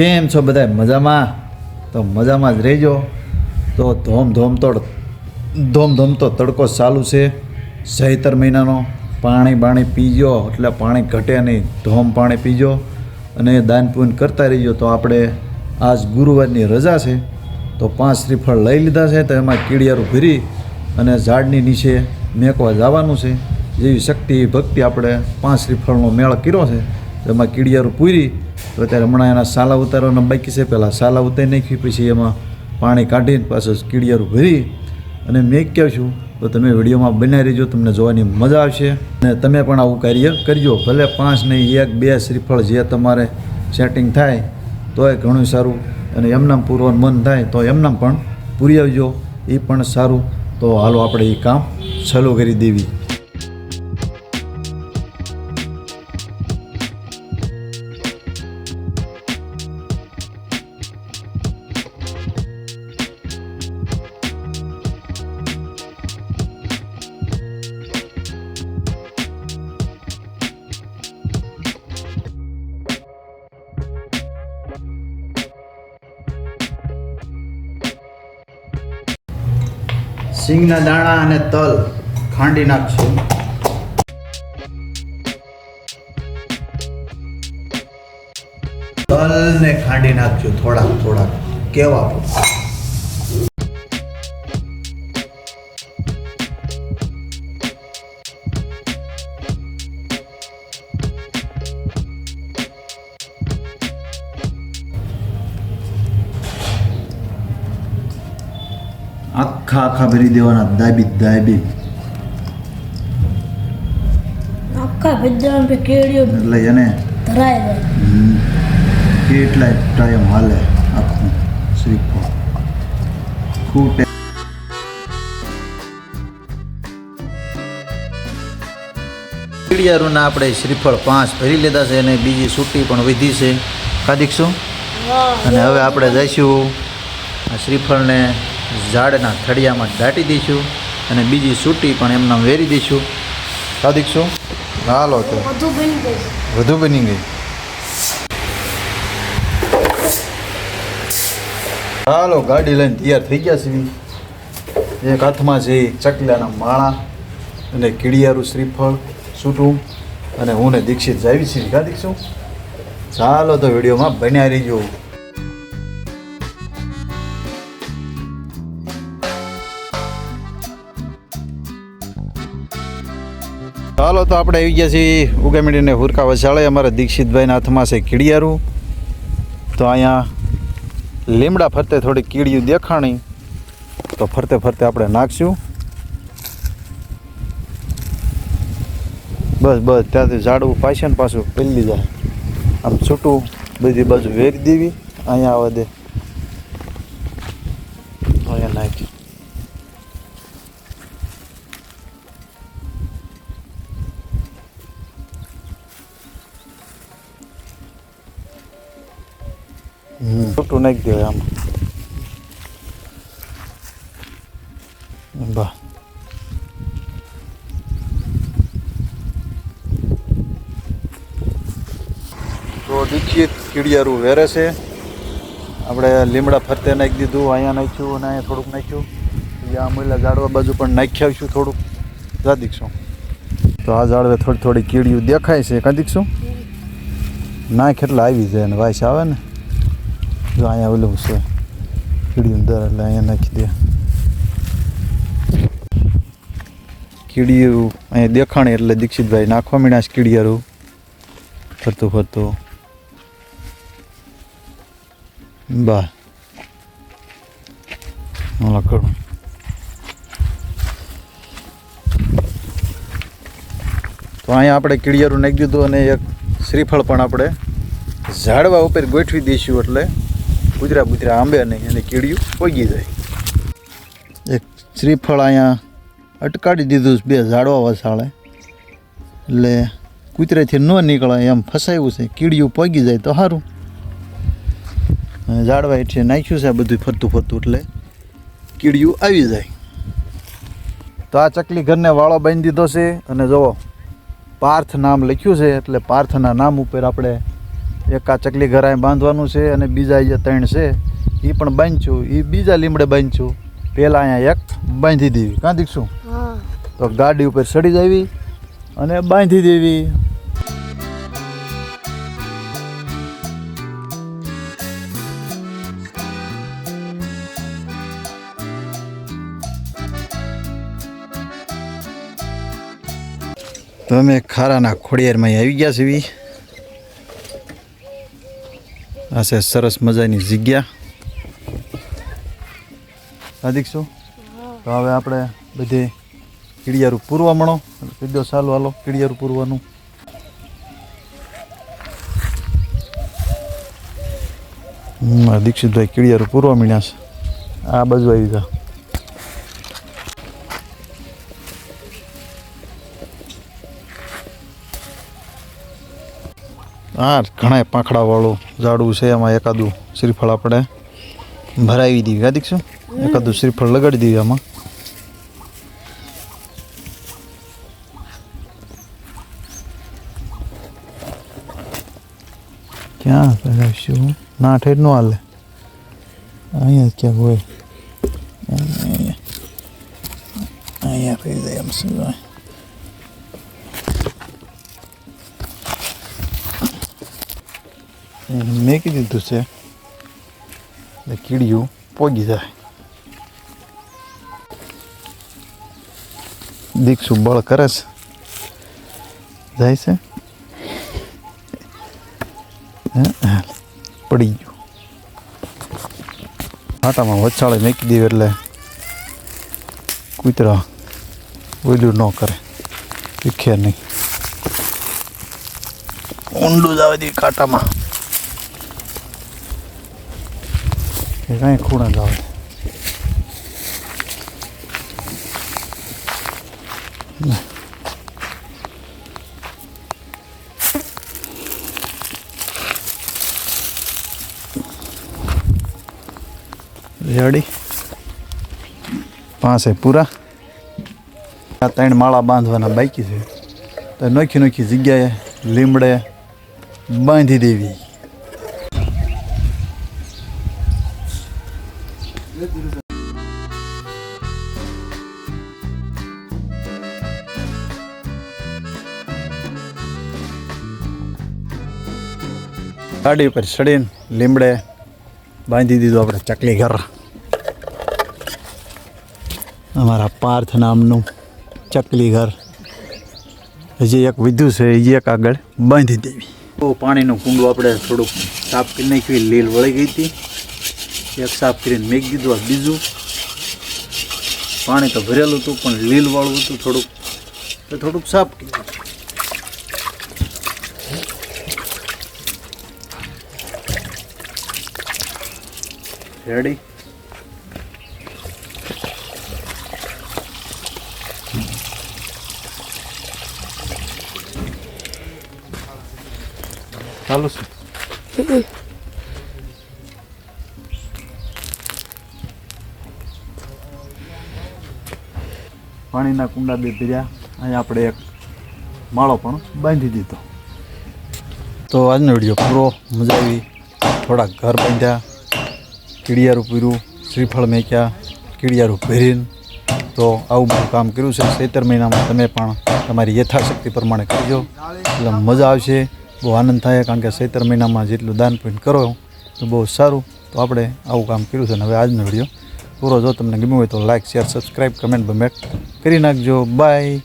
કેમ છો બધા મજામાં? તો મજામાં જ રહેજો. તો ધોમ તો તોડ ધોમ ધોમ તો તડકો ચાલુ છે. સહિતર મહિનાનો પાણી બાણી પીજો, એટલે પાણી ઘટે નહીં, ધોમ પાણી પીજો. અને દાન પૂન કરતા રહીજો. તો આપણે આજ ગુરુવારની રજા છે. તો પાંચ શ્રીફળ લઈ લીધા છે, તો એમાં કીડિયારું ભરી અને ઝાડની નીચે મેકવા જવાનું છે. જેવી શક્તિ, ભક્તિ આપણે પાંચ શ્રીફળનો મેળ કર્યો છે. તો એમાં કીડિયારું પૂરી. તો અત્યારે હમણાં એના સાલા ઉતારવાના બાકી છે. પહેલાં સાલા ઉતારી નાખી, પછી એમાં પાણી કાઢીને પાછું કીડિયારું ભરી. અને મેં કહું છું, તો તમે વિડીયોમાં બનાવી રહેજો, તમને જોવાની મજા આવશે. અને તમે પણ આવું કાર્ય કરજો. ભલે પાંચ નહીં, એક, બે શ્રીફળ જે તમારે સેટિંગ થાય, તોય ઘણું સારું. અને એમનામ પૂરવાનું મન થાય, તો એમનામ પણ પૂરી આવજો. એ પણ સારું. તો હાલો આપણે એ કામ ચાલુ કરી દેવી. સિંગના દાણા અને તલ ખાંડી નાખશું. તલને ખાંડી નાખજો થોડાક થોડાક. કેવા? આખા આખા ભરી દેવાના દાબી દાબી. આખા ભજન પે કેળીઓ એટલે એને ધરાય જાય. ટાઈમ હાલે આખું શ્રીફળ. ખૂબ કીડિયારુના આપણે શ્રીફળ પાંચ ભરી લીધા છે અને બીજી સૂટી પણ વધી છે. ખાધીશું અને હવે આપણે જઈશું આ શ્રીફળને ઝાડના થળિયામાં દાટી દઈશું અને બીજી સૂટી પણ એમના વેરી દઈશું. કાદીકશું હાલો તો. વધુ બની ગઈ. હાલો ગાડી લઈને તૈયાર થઈ ગયા છીએ. એક હાથમાં છે ચકલાના માળા અને કીડિયારું શ્રીફળ સૂટું અને હું ને દીક્ષિત જાવી છીએ. કા દીક્ષું? ચાલો તો વિડીયોમાં બન્યા રહીજો. ચાલો તો આપણે આવી ગયા છીએ ઉગામીડીને હુરકા વસાળે. અમારા દીક્ષિતભાઈના હાથમાં છે કીડિયારું. તો અહીંયા લીમડા ફરતે થોડી કીડિયું દેખાણી. તો ફરતે ફરતે આપણે નાખશું. બસ બસ, ત્યાંથી ઝાડવું પાછે ને પાછું પેલી જાય. આમ છૂટું બધી બાજુ વેરી દેવી. અહીંયા આવવા દે. છૂટું નાખી દેવાય આમ. બા. તો દીક્ષિત કીડિયારું વેરે છે. આપણે લીમડા ફરતે નાખી દીધું, અહીંયા નાખ્યું અને અહીંયા થોડુંક નાખ્યું. આ મૂલા ઝાડવા બાજુ પણ નાખી આવીશું થોડુંક. જા દીક્ષું. તો આ ઝાડવે થોડી થોડી કીડિયું દેખાય છે. કાં દીક્ષું? નાખ એટલે આવી જાય અને વાયસ આવે ને. જો અહીંયા ઓલું છે? કીડી દર એટલે અહીંયા નાખી દે. કીડિયું અહીંયા દેખાણી એટલે દીક્ષિતભાઈ નાખવા મીણા કીડિયારું. ફરતું ફરતું. બા. ઓલા તો અહીંયા આપણે કીડિયારું નાખી દીધું અને એક શ્રીફળ પણ આપણે ઝાડવા ઉપર ગોઠવી દઈશું એટલે કૂતરા બુજરા આંબે નહીં અને કીડિયું પોગી જાય. એક શ્રીફળ અહીંયા અટકાડી દીધું છે બે ઝાડવા વસાળે. એટલે કૂતરેથી ન નીકળે એમ ફસાયું છે. કીડિયું પોગી જાય તો સારું ઝાડવા હેઠે નાખ્યું છે બધું ફરતું ફરતું એટલે કીડિયું આવી જાય. તો આ ચકલી ઘરને વાળો બાંધી દીધો છે અને જુઓ, પાર્થ નામ લખ્યું છે એટલે પાર્થના નામ ઉપર આપણે એક આ ચકલી ઘરાએ બાંધવાનું છે અને બીજા જે ત્રણ છે. એ પણ બાંધ્યું. એ બીજા લીમડે બાંધ્યું. પહેલાં અહીંયા એક બાંધી દેવી કાં દીકશું તો ગાડી ઉપર ચડી જવી અને બાંધી દેવી. તમે ખારાના ખોડિયારમાં આવી ગયા છીએ આ છે સરસ મજાની જગ્યા અધિક શું તો હવે આપણે બધે કીડિયારું પૂરવા મળો કીધો ચાલો હાલો કીડિયારું પૂરવાનું દીક્ષિતભાઈ કીડિયારું પૂરવા મીણ્યા છે આ બાજુ આવી ગયા હા ઘણા પાંખડાવાળું ઝાડું છે, એમાં એકાદું શ્રીફળ આપણે ભરાવી દઈએ કા દીક્ષું એકાદું શ્રીફળ લગાડી દઈએ આમાં. ક્યાં લગાવીશું? ના ઠેઠ નો હાલે. અહીંયા ક્યાંક હોય. અહીંયા અહીંયા. દે એમ શું મેકી દીધું છે. એટલે કીડીયું પોગી જાય. દીક્ષુ બળ કરે છે. જાય છે. પડી ગયું. આટામાં વચાળે મેકી દઈએ એટલે કૂતરા ઓલું ન કરે. શીખે નહીં. ઊંડું જ આવે દે કાંટામાં કે કાંઈ ખૂણા જ આવે રેડી પાસે પૂરા આ ત્રણ માળા બાંધવાના બાકી છે. તો નોખી નોખી જગ્યાએ લીમડે બાંધી દેવી. ગાડી ઉપર ચડીને લીમડે બાંધી દીધું આપણે ચકલી ઘર. અમારા પાર્થ નામનું ચકલી ઘર. હજી એક વિધુ છે એ એક આગળ બાંધી દેવી. તો પાણીનું કુંડું આપણે થોડુંક સાફ કરી નાખ્યું, લીલ વળી ગઈ હતી. એક સાફ કરીને મેઘ દીધું આ બીજું. પાણી તો ભરેલું હતું, પણ લીલવાળું હતું થોડુંક. તો થોડુંક સાફ કર્યું રેડી ચાલુ છે. પાણીના કુંડા બે ભર્યા. અહીંયા આપણે એક માળો પણ બાંધી દીધો. તો આજનો વીડિયો પૂરો. મજા આવી. થોડાક ઘર બાંધ્યા. કીડિયારું પૂર્યું શ્રીફળ મેક્યા. કીડિયારું પહેરીને તો આવું બધું કામ કર્યું છે. ચૈતર મહિનામાં તમે પણ તમારી યથાશક્તિ પ્રમાણે કરજો. એટલે મજા આવશે. બહુ આનંદ થાય, કારણ કે ચૈતર મહિનામાં જેટલું દાન પૂન કરો તો બહુ સારું. તો આપણે આવું કામ કર્યું છે. અને હવે આજનો વીડિયો પૂરો જો તમને ગમ્યું હોય તો લાઇક શેર સબસ્ક્રાઈબ કમેન્ટ બમેન્ટ કરી નાખજો. બાય